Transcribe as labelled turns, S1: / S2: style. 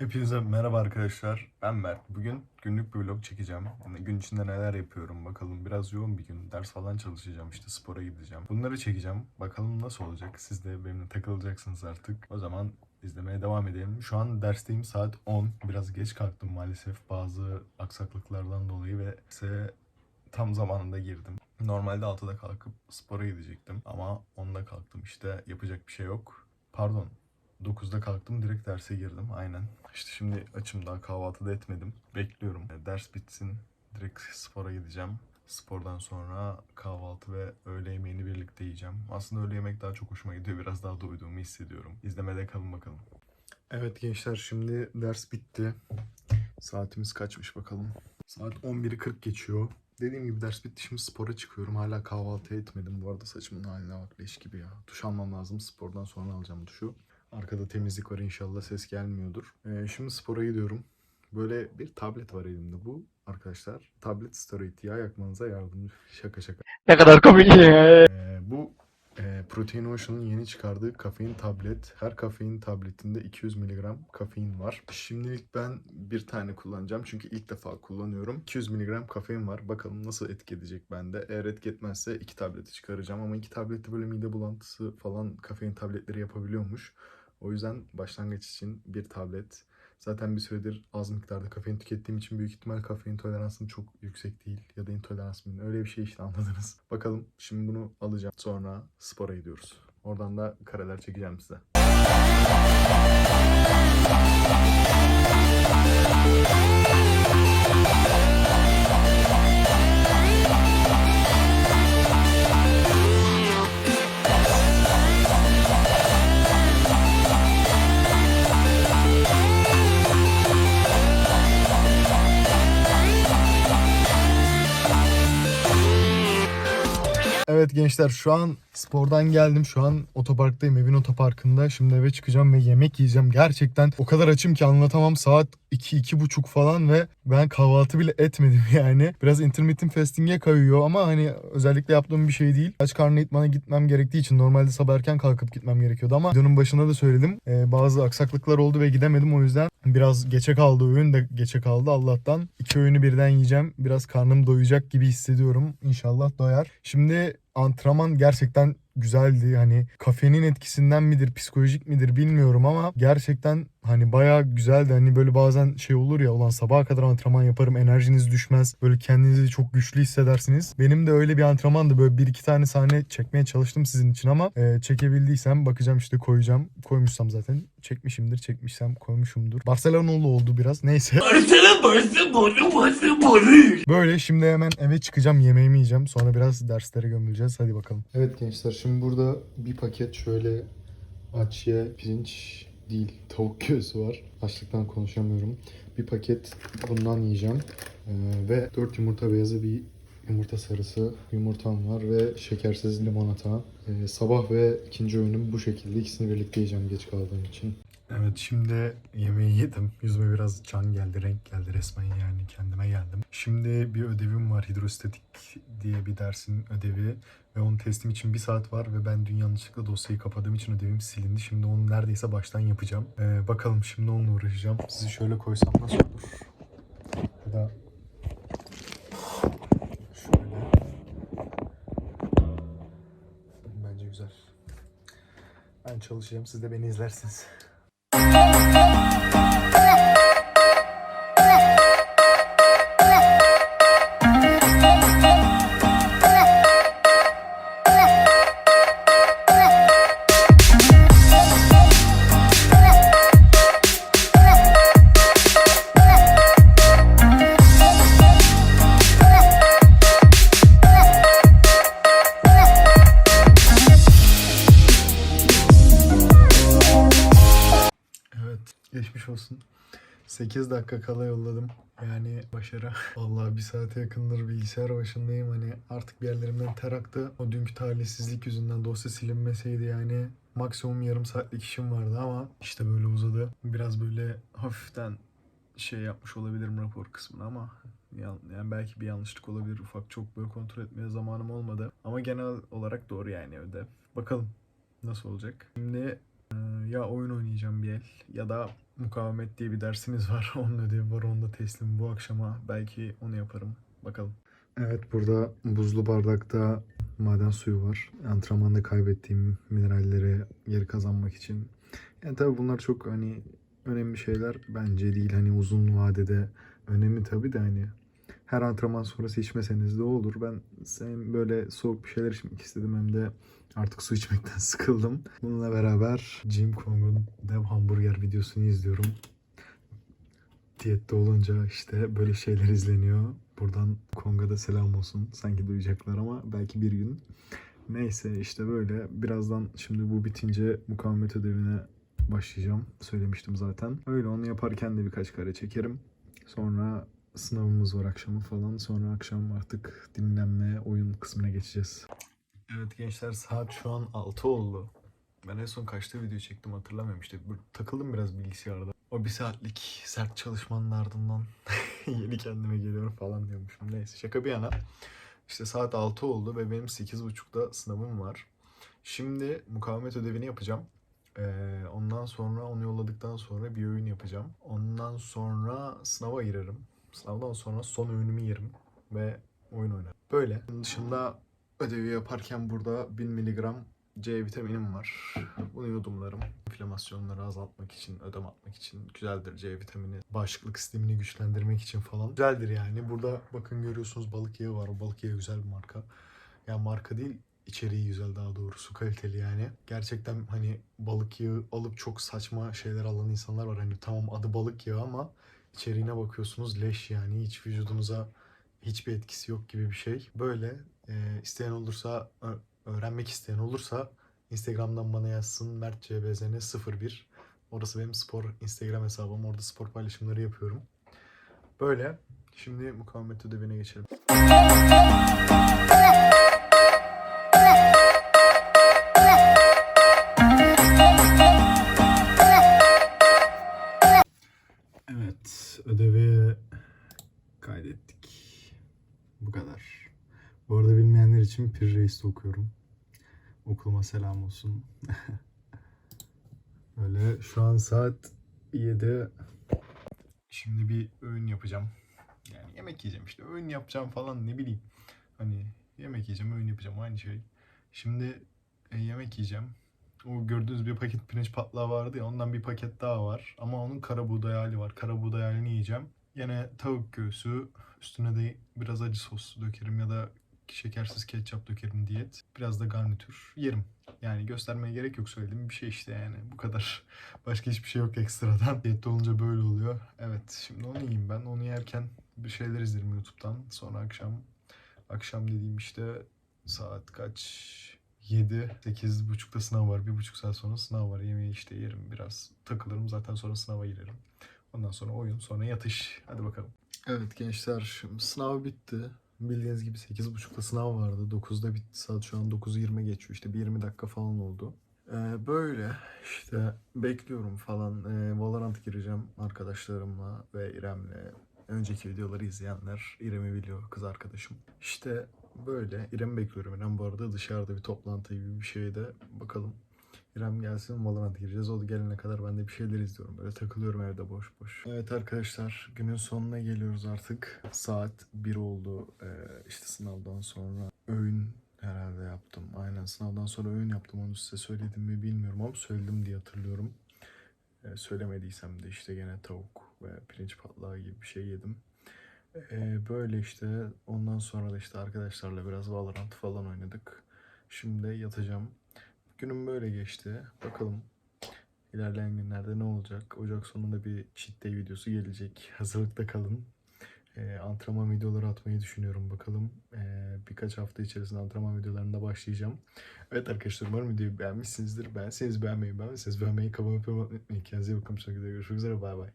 S1: Hepinize merhaba arkadaşlar. Ben Mert. Bugün günlük bir vlog çekeceğim. Yani gün içinde neler yapıyorum bakalım. Biraz yoğun bir gün. Ders falan çalışacağım. işte spora gideceğim. Bunları çekeceğim. Bakalım nasıl olacak. Siz de benimle takılacaksınız artık. O zaman izlemeye devam edelim. Şu an dersteyim saat 10. Biraz geç kalktım maalesef. Bazı aksaklıklardan dolayı ve ise tam zamanında girdim. Normalde 6'da kalkıp spora gidecektim. Ama 10'da kalktım işte. Yapacak bir şey yok. Pardon 9'da kalktım direkt derse girdim aynen. İşte şimdi açım daha kahvaltı da etmedim. Bekliyorum. E, Ders bitsin direkt spora gideceğim. Spordan sonra kahvaltı ve öğle yemeğini birlikte yiyeceğim. Aslında öğle yemek daha çok hoşuma gidiyor. Biraz daha doyduğumu hissediyorum. İzlemede kalın bakalım. Evet gençler şimdi ders bitti. Saatimiz kaçmış bakalım. Saat 11'i 40 geçiyor. Dediğim gibi ders bitti. Şimdi spora çıkıyorum. Hala kahvaltı etmedim. Bu arada saçımın haline bak leş gibi ya. Duş almam lazım. Spordan sonra alacağım duşu. Arkada temizlik var inşallah ses gelmiyordur. Ee, şimdi spora gidiyorum. Böyle bir tablet var elimde bu arkadaşlar. Tablet steroid yağ yakmanıza yardımcı. Şaka şaka.
S2: Ne kadar komik ya.
S1: Ee, bu e, Protein Ocean'ın yeni çıkardığı kafein tablet. Her kafein tabletinde 200 mg kafein var. Şimdilik ben bir tane kullanacağım çünkü ilk defa kullanıyorum. 200 mg kafein var. Bakalım nasıl etki edecek bende. Eğer etki etmezse iki tableti çıkaracağım ama iki tablette böyle mide bulantısı falan kafein tabletleri yapabiliyormuş. O yüzden başlangıç için bir tablet. Zaten bir süredir az miktarda kafein tükettiğim için büyük ihtimal kafein toleransım çok yüksek değil. Ya da intolerans mı? Öyle bir şey işte anladınız. Bakalım şimdi bunu alacağım. Sonra spora gidiyoruz. Oradan da kareler çekeceğim size. Evet gençler şu an spordan geldim. Şu an otoparktayım. Evin otoparkında. Şimdi eve çıkacağım ve yemek yiyeceğim. Gerçekten o kadar açım ki anlatamam. Saat 2 buçuk falan ve ben kahvaltı bile etmedim yani. Biraz intermittent fasting'e kayıyor ama hani özellikle yaptığım bir şey değil. Aç karnı itmana gitmem gerektiği için normalde sabah erken kalkıp gitmem gerekiyordu ama videonun başında da söyledim. Ee, bazı aksaklıklar oldu ve gidemedim o yüzden biraz geçe kaldı öğün de geçe kaldı Allah'tan. İki öğünü birden yiyeceğim. Biraz karnım doyacak gibi hissediyorum. İnşallah doyar. Şimdi antrenman gerçekten güzeldi. Hani kafeinin etkisinden midir, psikolojik midir bilmiyorum ama gerçekten hani bayağı güzeldi. Hani böyle bazen şey olur ya ulan sabaha kadar antrenman yaparım enerjiniz düşmez. Böyle kendinizi çok güçlü hissedersiniz. Benim de öyle bir antrenmandı. Böyle bir iki tane sahne çekmeye çalıştım sizin için ama e, çekebildiysem bakacağım işte koyacağım. Koymuşsam zaten çekmişimdir, çekmişsem koymuşumdur. Barcelona'lı oldu biraz. Neyse. Böyle şimdi hemen eve çıkacağım yemeğimi yiyeceğim. Sonra biraz derslere gömüleceğiz. Hadi bakalım. Evet gençler şimdi burada bir paket şöyle aç ye pirinç değil tavuk göğsü var. Açlıktan konuşamıyorum. Bir paket bundan yiyeceğim. Ee, ve 4 yumurta beyazı bir yumurta sarısı yumurtam var ve şekersiz limonata. Ee, sabah ve ikinci öğünüm bu şekilde. İkisini birlikte yiyeceğim geç kaldığım için. Evet şimdi yemeği yedim. Yüzüme biraz can geldi, renk geldi resmen yani kendime geldim. Şimdi bir ödevim var hidrostatik diye bir dersin ödevi ve onun teslim için bir saat var ve ben dün yanlışlıkla dosyayı kapadığım için ödevim silindi. Şimdi onu neredeyse baştan yapacağım. Ee, bakalım şimdi onunla uğraşacağım. Sizi şöyle koysam nasıl olur? Ya da şöyle. Bence güzel. Ben çalışacağım. Siz de beni izlersiniz. Geçmiş olsun. 8 dakika kala yolladım. Yani başarı. Vallahi bir saate yakındır bilgisayar başındayım. Hani artık bir yerlerimden ter aktı. O dünkü talihsizlik yüzünden dosya silinmeseydi yani maksimum yarım saatlik işim vardı ama işte böyle uzadı. Biraz böyle hafiften şey yapmış olabilirim rapor kısmını ama yan- yani belki bir yanlışlık olabilir. Ufak çok böyle kontrol etmeye zamanım olmadı. Ama genel olarak doğru yani ödev. Bakalım nasıl olacak. Şimdi ya oyun oynayacağım bir el ya da mukavemet diye bir dersiniz var. Onun ödevi var onu da teslim bu akşama. Belki onu yaparım. Bakalım. Evet burada buzlu bardakta maden suyu var. Antrenmanda kaybettiğim mineralleri geri kazanmak için. Yani tabii bunlar çok hani önemli şeyler bence değil. Hani uzun vadede önemli tabii de hani her antrenman sonrası içmeseniz de olur. Ben hem böyle soğuk bir şeyler içmek istedim hem de artık su içmekten sıkıldım. Bununla beraber Jim Kong'un dev hamburger videosunu izliyorum. Diyette olunca işte böyle şeyler izleniyor. Buradan Kong'a da selam olsun. Sanki duyacaklar ama belki bir gün. Neyse işte böyle. Birazdan şimdi bu bitince mukavemet ödevine başlayacağım. Söylemiştim zaten. Öyle onu yaparken de birkaç kare çekerim. Sonra sınavımız var akşamı falan. Sonra akşam artık dinlenme, oyun kısmına geçeceğiz. Evet gençler saat şu an 6 oldu. Ben en son kaçta video çektim hatırlamıyorum işte. Takıldım biraz bilgisayarda. O bir saatlik sert çalışmanın ardından yeni kendime geliyorum falan diyormuşum. Neyse şaka bir yana. İşte saat 6 oldu ve benim 8.30'da sınavım var. Şimdi mukavemet ödevini yapacağım. Ee, ondan sonra onu yolladıktan sonra bir öğün yapacağım. Ondan sonra sınava girerim. Sınavdan sonra son öğünümü yerim ve oyun oynarım. Böyle. Bunun dışında ödevi yaparken burada 1000 miligram C vitaminim var. Bunu yudumlarım. İnflamasyonları azaltmak için, ödem atmak için güzeldir C vitamini. Bağışıklık sistemini güçlendirmek için falan. Güzeldir yani. Burada bakın görüyorsunuz balık yağı var. O balık yağı güzel bir marka. Yani marka değil, içeriği güzel daha doğrusu kaliteli yani. Gerçekten hani balık yağı alıp çok saçma şeyler alan insanlar var. Hani tamam adı balık yağı ama içeriğine bakıyorsunuz leş yani hiç vücudunuza hiçbir etkisi yok gibi bir şey. Böyle e, isteyen olursa öğrenmek isteyen olursa Instagram'dan bana yazsın mertcbzn01 Orası benim spor Instagram hesabım. Orada spor paylaşımları yapıyorum. Böyle. Şimdi mukavemet ödevine geçelim. Reis'te okuyorum. Okuluma selam olsun. Öyle şu an saat 7. Şimdi bir öğün yapacağım. Yani yemek yiyeceğim işte. Öğün yapacağım falan ne bileyim. Hani yemek yiyeceğim, öğün yapacağım aynı şey. Şimdi e, yemek yiyeceğim. O gördüğünüz bir paket pirinç patlağı vardı ya ondan bir paket daha var. Ama onun kara buğday hali var. Kara buğday halini yiyeceğim. Yine tavuk göğsü üstüne de biraz acı sos dökerim ya da şekersiz ketçap dökerim diyet. Biraz da garnitür yerim. Yani göstermeye gerek yok söylediğim bir şey işte yani bu kadar. Başka hiçbir şey yok ekstradan. Diyette olunca böyle oluyor. Evet şimdi onu yiyeyim ben. Onu yerken bir şeyler izlerim YouTube'dan. Sonra akşam akşam dediğim işte saat kaç? 7, 8 buçukta sınav var. Bir buçuk saat sonra sınav var. Yemeği işte yerim biraz takılırım. Zaten sonra sınava girerim. Ondan sonra oyun, sonra yatış. Hadi bakalım. Evet gençler şimdi sınav bitti. Bildiğiniz gibi 8.30'da sınav vardı. 9'da bitti. Saat şu an 9'u 20 geçiyor. İşte bir 20 dakika falan oldu. Ee, böyle işte bekliyorum falan. Ee, Valorant gireceğim arkadaşlarımla ve İrem'le. Önceki videoları izleyenler İrem'i biliyor kız arkadaşım. İşte böyle İrem'i bekliyorum. İrem bu arada dışarıda bir toplantı gibi bir şeyde. Bakalım İrem gelsin Valorant gireceğiz. O da gelene kadar ben de bir şeyler izliyorum. Böyle takılıyorum evde boş boş. Evet arkadaşlar günün sonuna geliyoruz artık. Saat 1 oldu. Ee, işte sınavdan sonra öğün herhalde yaptım. Aynen sınavdan sonra öğün yaptım. Onu size söyledim mi bilmiyorum ama söyledim diye hatırlıyorum. Ee, söylemediysem de işte gene tavuk ve pirinç patlağı gibi bir şey yedim. Ee, böyle işte ondan sonra da işte arkadaşlarla biraz Valorant falan oynadık. Şimdi yatacağım. Günüm böyle geçti. Bakalım ilerleyen günlerde ne olacak? Ocak sonunda bir cheat day videosu gelecek. Hazırlıkta kalın. Ee, antrenman videoları atmayı düşünüyorum bakalım. Ee, birkaç hafta içerisinde antrenman videolarında başlayacağım. Evet arkadaşlar umarım videoyu beğenmişsinizdir. Beğenseniz beğenmeyi, beğenmezseniz beğenmeyi, abone olmayı unutmayın. Kendinize iyi bakın. Sonraki videoda görüşmek üzere. Bay bay.